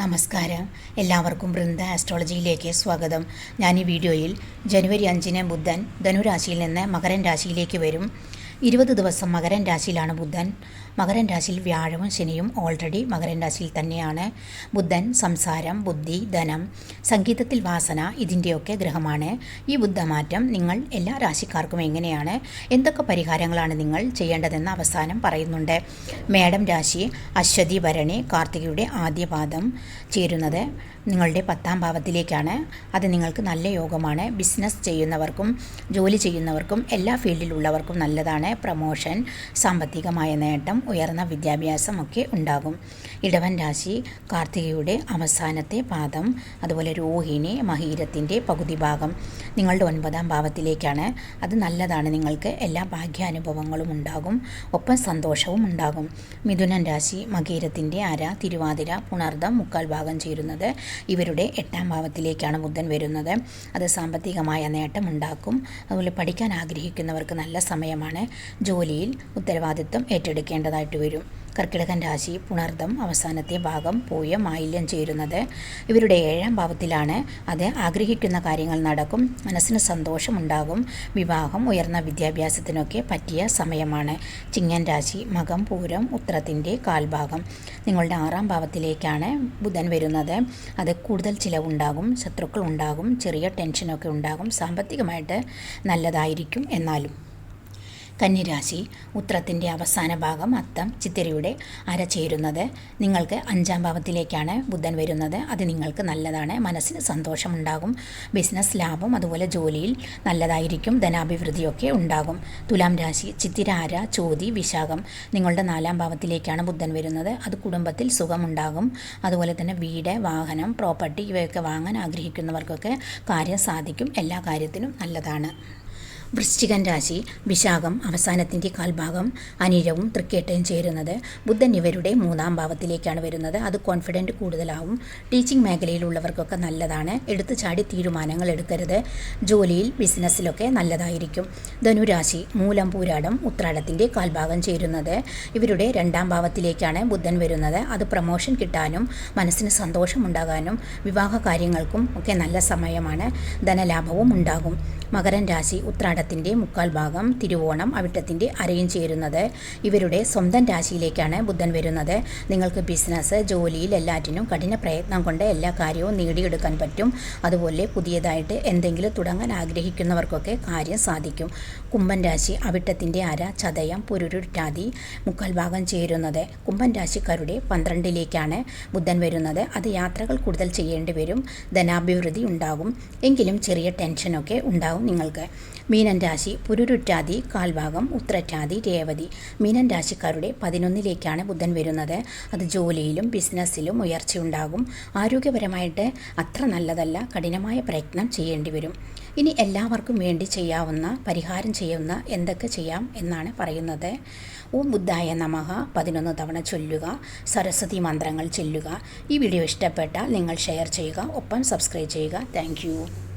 നമസ്കാരം. എല്ലാവർക്കും ബൃന്ദ ആസ്ട്രോളജിയിലേക്ക് സ്വാഗതം. ഞാൻ ഈ വീഡിയോയിൽ ജനുവരി അഞ്ചിന് ബുധൻ ധനുരാശിയിൽ നിന്ന് മകരൻ രാശിയിലേക്ക് വരും. ഇരുപത് ദിവസം മകരൻ രാശിയിലാണ് ബുധൻ. മകരൻ രാശിയിൽ വ്യാഴവും ശനിയും ഓൾറെഡി മകരൻ രാശിയിൽ തന്നെയാണ്. ബുധൻ സംസാരം ബുദ്ധി ധനം സംഗീതത്തിൽ വാസന ഇതിന്റെയൊക്കെ ഗ്രഹമാണ്. ഈ ബുദ്ധമാറ്റം നിങ്ങൾ എല്ലാ രാശിക്കാർക്കും എങ്ങനെയാണ്? എന്തൊക്കെ പരിഹാരങ്ങളാണ് നിങ്ങൾ ചെയ്യേണ്ടതെന്ന് അവസാനം പറയുന്നുണ്ട്. മേഡം രാശി അശ്വതി ഭരണി കാർത്തികയുടെ ആദ്യ പാദം ചേരുന്നത് നിങ്ങളുടെ പത്താം ഭാവത്തിലേക്കാണ്. അത് നിങ്ങൾക്ക് നല്ല യോഗമാണ്. ബിസിനസ് ചെയ്യുന്നവർക്കും ജോലി ചെയ്യുന്നവർക്കും എല്ലാ ഫീൽഡിലുള്ളവർക്കും നല്ലതാണ്. പ്രമോഷൻ സാമ്പത്തികമായ നേട്ടം ഉയർന്ന വിദ്യാഭ്യാസം ഒക്കെ ഉണ്ടാകും. ഇടവൻ രാശി കാർത്തികയുടെ അവസാനത്തെ പാദം അതുപോലെ രോഹിണി മഹീരത്തിന്റെ പകുതി ഭാഗം. നിങ്ങളുടെ ഒൻപതാം ഭാവത്തിലേക്കാണ്. അത് നല്ലതാണ്. നിങ്ങൾക്ക് എല്ലാ ഭാഗ്യാനുഭവങ്ങളും ഉണ്ടാകും. ഒപ്പം സന്തോഷവും ഉണ്ടാകും. മിഥുനൻ രാശി മകീരത്തിന്റെ അര തിരുവാതിര പുണർദം മുക്കാൽ ഭാഗം ചേരുന്നത് ഇവരുടെ എട്ടാം ഭാവത്തിലേക്കാണ് ബുധൻ വരുന്നത്. അത് സാമ്പത്തികമായ നേട്ടം ഉണ്ടാക്കും. അതുപോലെ പഠിക്കാൻ ആഗ്രഹിക്കുന്നവർക്ക് നല്ല സമയമാണ്. ജോലിയിൽ ഉത്തരവാദിത്വം ഏറ്റെടുക്കേണ്ടതായിട്ട് വരും. കർക്കിടകൻ രാശി പുണർദം അവസാനത്തെ ഭാഗം പോയ മാലിന്യം ചേരുന്നത് ഇവരുടെ ഏഴാം ഭാവത്തിലാണ്. അത് ആഗ്രഹിക്കുന്ന കാര്യങ്ങൾ നടക്കും മനസ്സിന് സന്തോഷമുണ്ടാകും വിവാഹം ഉയർന്ന വിദ്യാഭ്യാസത്തിനൊക്കെ പറ്റിയ സമയമാണ്. ചിങ്ങൻ രാശി മകം പൂരം ഉത്തരത്തിന്റെ കാൽഭാഗം. നിങ്ങളുടെ ആറാം ഭാവത്തിലേക്കാണ് ബുധൻ വരുന്നത്. അത് കൂടുതൽ ചിലവുണ്ടാകും ശത്രുക്കൾ ഉണ്ടാകും ചെറിയ ടെൻഷനൊക്കെ ഉണ്ടാകും സാമ്പത്തികമായിട്ട് നല്ലതായിരിക്കും എന്നാലും. കന്നിരാശി ഉത്രത്തിന്റെ അവസാന ഭാഗം അത്തം ചിത്തിരയുടെ അര ചേരുന്നത്. നിങ്ങൾക്ക് അഞ്ചാം ഭാവത്തിലേക്കാണ് ബുധൻ വരുന്നത്. അത് നിങ്ങൾക്ക് നല്ലതാണ്. മനസ്സിന് സന്തോഷമുണ്ടാകും. ബിസിനസ് ലാഭം അതുപോലെ ജോലിയിൽ നല്ലതായിരിക്കും. ധനാഭിവൃദ്ധിയൊക്കെ ഉണ്ടാകും. തുലാം രാശി ചിത്തിര അര ചോതി വിശാഖം നിങ്ങളുടെ നാലാം ഭാവത്തിലേക്കാണ് ബുധൻ വരുന്നത്. അത് കുടുംബത്തിൽ സുഖമുണ്ടാകും. അതുപോലെ തന്നെ വീട് വാഹനം പ്രോപ്പർട്ടി ഇവയൊക്കെ വാങ്ങാൻ ആഗ്രഹിക്കുന്നവർക്കൊക്കെ കാര്യം സാധിക്കും. എല്ലാ കാര്യത്തിനും നല്ലതാണ്. വൃശ്ചികൻ രാശി വിശാഖം അവസാനത്തിന്റെ കാൽഭാഗം അനിഴവും തൃക്കേട്ടയും ചേരുന്നത് ബുദ്ധൻ ഇവരുടെ മൂന്നാം ഭാവത്തിലേക്കാണ് വരുന്നത്. അത് കോൺഫിഡന്റ് കൂടുതലാവും. ടീച്ചിങ് മേഖലയിലുള്ളവർക്കൊക്കെ നല്ലതാണ്. എടുത്തു ചാടി തീരുമാനങ്ങൾ എടുക്കരുത്. ജോലിയിൽ ബിസിനസ്സിലൊക്കെ നല്ലതായിരിക്കും. ധനുരാശി മൂലം പൂരാടം ഉത്രാടത്തിന്റെ കാൽഭാഗം ചേരുന്നത് ഇവരുടെ രണ്ടാം ഭാവത്തിലേക്കാണ് ബുദ്ധൻ വരുന്നത്. അത് പ്രമോഷൻ കിട്ടാനും മനസ്സിന് സന്തോഷമുണ്ടാകാനും വിവാഹ കാര്യങ്ങൾക്കും ഒക്കെ നല്ല സമയമാണ്. ധനലാഭവും ഉണ്ടാകും. മകരൻ രാശി ഉത്രാടത്തിന്റെ മുക്കാൽ ഭാഗം തിരുവോണം അവിട്ടത്തിന്റെ അരയും ചേരുന്നത്. ഇവരുടെ സ്വന്തം രാശിയിലേക്കാണ് ബുധൻ വരുന്നത്. നിങ്ങൾക്ക് ബിസിനസ് ജോലിയിൽ എല്ലാറ്റിനും കഠിന പ്രയത്നം കൊണ്ട് എല്ലാ കാര്യവും നേടിയെടുക്കാൻ പറ്റും. അതുപോലെ പുതിയതായിട്ട് എന്തെങ്കിലും തുടങ്ങാൻ ആഗ്രഹിക്കുന്നവർക്കൊക്കെ കാര്യം സാധിക്കും. കുംഭൻ രാശി അവിട്ടത്തിന്റെ അര ചതയം പുരുരുട്ടാതി മുക്കാൽ ഭാഗം ചേരുന്നത്. കുംഭൻ രാശിക്കാരുടെ പന്ത്രണ്ടിലേക്കാണ് ബുധൻ വരുന്നത്. അത് യാത്രകൾ കൂടുതൽ ചെയ്യേണ്ടി വരും. ധനാഭിവൃദ്ധി ഉണ്ടാകും. എങ്കിലും ചെറിയ ടെൻഷനൊക്കെ ഉണ്ടാകും. നിങ്ങൾക്ക്. മീനൻ രാശി പുരുരുറ്റാതി കാൽഭാഗം ഉത്രറ്റാതി രേവതി. മീനൻ രാശിക്കാരുടെ പതിനൊന്നിലേക്കാണ് ബുധൻ വരുന്നത്. അത് ജോലിയിലും ബിസിനസ്സിലും ഉയർച്ചയുണ്ടാകും. ആരോഗ്യപരമായിട്ട് അത്ര നല്ലതല്ല കഠിനമായ പ്രയത്നം ചെയ്യേണ്ടി വരും. ഇനി എല്ലാവർക്കും വേണ്ടി ചെയ്യാവുന്ന പരിഹാരം ചെയ്യുന്ന എന്തൊക്കെ ചെയ്യാം എന്നാണ് പറയുന്നത്. ഓം ബുദ്ധായ നമഹ പതിനൊന്ന് തവണ ചൊല്ലുക. സരസ്വതി മന്ത്രങ്ങൾ ചൊല്ലുക. ഈ വീഡിയോ ഇഷ്ടപ്പെട്ടാൽ നിങ്ങൾ ഷെയർ ചെയ്യുക. ഒപ്പം സബ്സ്ക്രൈബ് ചെയ്യുക. താങ്ക്